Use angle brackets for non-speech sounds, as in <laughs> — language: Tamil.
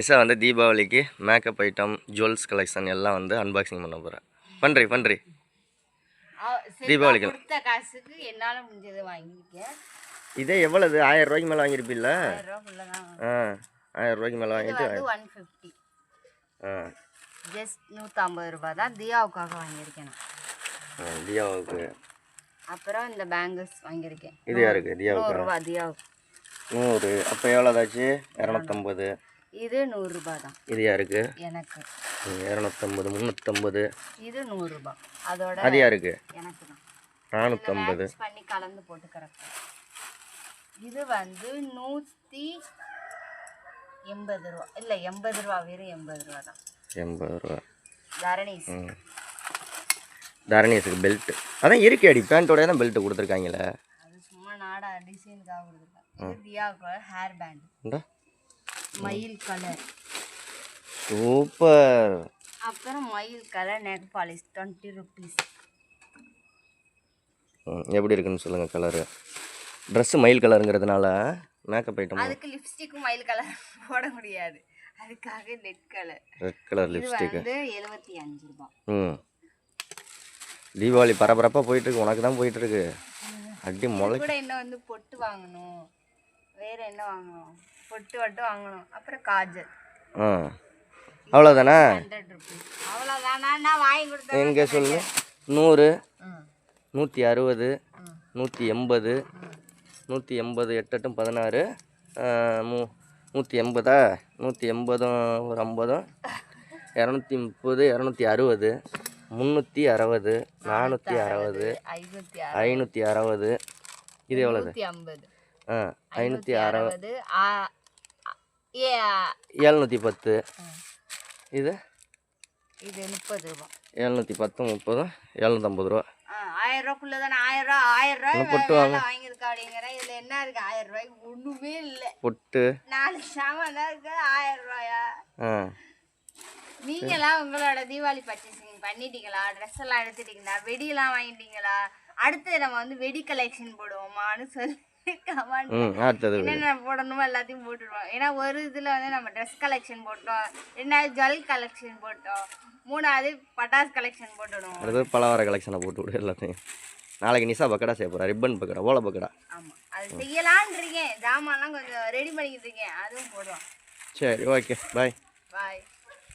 நிஷா வந்து தீபாவளிக்கு மேக்கப் ஐட்டம் ஜுவல்ஸ் கலெக்ஷன் எல்லாம் வந்து அன்பாக்சிங் பண்ண போகிறேன் பண்ணுறி பண்ணுறி தீபாவளிக்கு. கொடுத்த காசுக்கு என்னால முடிஞ்சதை வாங்கியிருக்கேன் இதே எவ்வளவு? ஆயிரம் ரூபாய்க்கு மேலே வாங்கியிருப்பில்ல? ஆ ஆயிரம் ரூபாய்க்கு மேலே வாங்கிட்டு ஒன் ஃபிஃப்டி ஆ. ஜஸ்ட் நூற்றம்பது ரூபாய் தான் தியாவுக்காக வாங்கியிருக்கேன் தியாவுக்கு. அப்புறம் இந்த பேங்கிள்ஸ் வாங்கியிருக்கேன். இது யாருக்கு? தியாவுக்கு? தியாவுக்கு. நூறு. அப்போ எவ்வளோதாச்சு இரநூத்தம்பது. இது நூறுரூபா தான். இது யாருக்கு? எனக்கு. இரநூத்தம்பது முந்நூற்றம்பது இது நூறுரூபா. அதோட அது யாருக்கு? எனக்கு தான். நானூற்றம்பது பண்ணி கலந்து போட்டு கரெக்டாக இது வந்து நூற்றி எண்பது ரூபா. இல்லை எண்பது ரூபா வெறும் எண்பது ரூபா தான். எண்பது ரூபா. தரணீஸ். தரணீஸுக்கு பெல்ட்டு அதான் இருக்கே அடி பேண்ட்டோட தான் பெல்ட்டு கொடுத்துருக்காங்களே. அது சும்மா நாடா டிசைனுக்காக தியாவுக்கு ஹேர் பேண்ட் மயில் கலர் சூப்பர். அப்புறம் மயில் colour neck polish twenty rupees எப்படி இருக்குன்னு சொல்லுங்கள் கலரு ட்ரெஸ்ஸு மயில் கலருங்கிறதுனால மேக்கப் ஐட்டம் அதுக்கு லிப்ஸ்டிக்கும் மயில் கலர் <laughs> போட முடியாது. அதுக்காக நெட் கலர் ரெட் கலர் இது லிப்ஸ்டிக்கு வந்து எழுபத்தி அஞ்சு ரூபாய். ம். தீபாவளி பரபரப்பாக போயிட்டுருக்கு உனக்கு தான் போயிட்டுருக்கு அடி முளை கூட என்ன வந்து பொட்டு வாங்கணும். வேற என்ன வாங்கணும்? பொட்டு மட்டும் வாங்கணும். அப்புறம் காஜல். ஆ. அவ்வளோதானே ஹண்ட்ரட் ருபீஸ் அவ்வளோதானா நான் வாங்கி கொடுத்தேன் எங்கே சொல்லு? நூறு. நூற்றி அறுபது. நூற்றி எண்பது. நூற்றி எண்பது எட்டெட்டும் பதினாறு. மூ நூற்றி எண்பதா? நூற்றி எண்பதும் ஒரு ஐம்பதும். இரநூத்தி முப்பது இரநூத்தி அறுபது. முந்நூற்றி அறுபது. நானூற்றி அறுபது. ஐநூற்றி அறுபது. இது எவ்வளோது ஐம்பது. ஐநூற்றி அறுபது எழுநூற்றி பத்து. இது? இது முப்பது ரூபா. எழுநூற்றி பத்தும் முப்பதும் எழுநூற்றம்பது ரூபா. ஆயிரம் ரூபாக்குள்ள தானே ஆயிரம் ரூபா ஆயிரம் ரூபாய் இன்னும் பொட்டு வே- வாங்க. வேலை வாங்கியிருக்கா அப்படிங்கிறேன் இதுல என்ன இருக்கு? ஆயிரம் ரூபாய்க்கு ஒண்ணுமே இல்லை. பொட்டு. நாலு சாமான் இருக்கு. ஆயிரம் ரூபாயா நீங்களாம் உங்களோட தீபாவளி பர்ச்சேசிங் பண்ணிட்டீங்களா? ட்ரெஸ் எல்லாம் எடுத்துட்டீங்களா? வெடியெல்லாம் வாங்கிட்டீங்களா? அடுத்து நம்ம வந்து வெடி கலெக்ஷன் போடுவோமான்னு சொல்லி. என்னென்ன போடணுமோ எல்லாத்தையும் போட்டுருவோம் ஏன்னா ஒரு இதில் வந்து நம்ம ட்ரெஸ் கலெக்ஷன் போட்டோம். ரெண்டாவது ஜுவல் கலெக்ஷன் போட்டோம். மூணாவது பட்டாசு கலெக்ஷன் போட்டுடுவோம். அடுத்தது பலவார கலெக்ஷனை போட்டு விடு எல்லாத்தையும். நாளைக்கு நிஷா பக்கடா செய்ய போகிறா ரிப்பன் பக்கடா ஓலை பக்கடா. ஆமாம் அது செய்யலான் இருக்கேன். ஜாமான்லாம் கொஞ்சம் ரெடி பண்ணிக்கிட்டு இருக்கேன். அதுவும் போடுவோம். சரி ஓகே பாய் பாய்